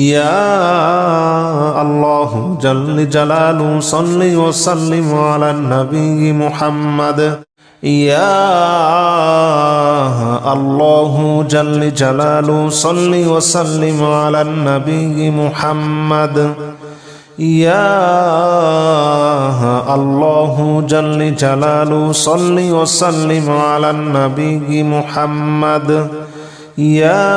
يا الله جل جلاله صل وسلم على النبي محمد. يا الله جل جلاله صل وسلم على النبي محمد. يا الله جل جلاله صل وسلم على النبي محمد. يا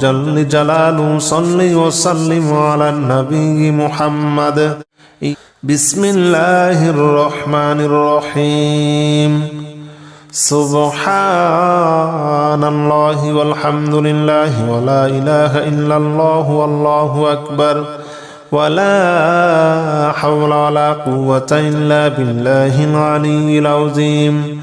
جل جلاله صل وسلم على النبي محمد. بسم الله الرحمن الرحيم. سبحان الله والحمد لله ولا إله إلا الله والله أكبر. ولا حول ولا قوة إلا بالله العلي العظيم.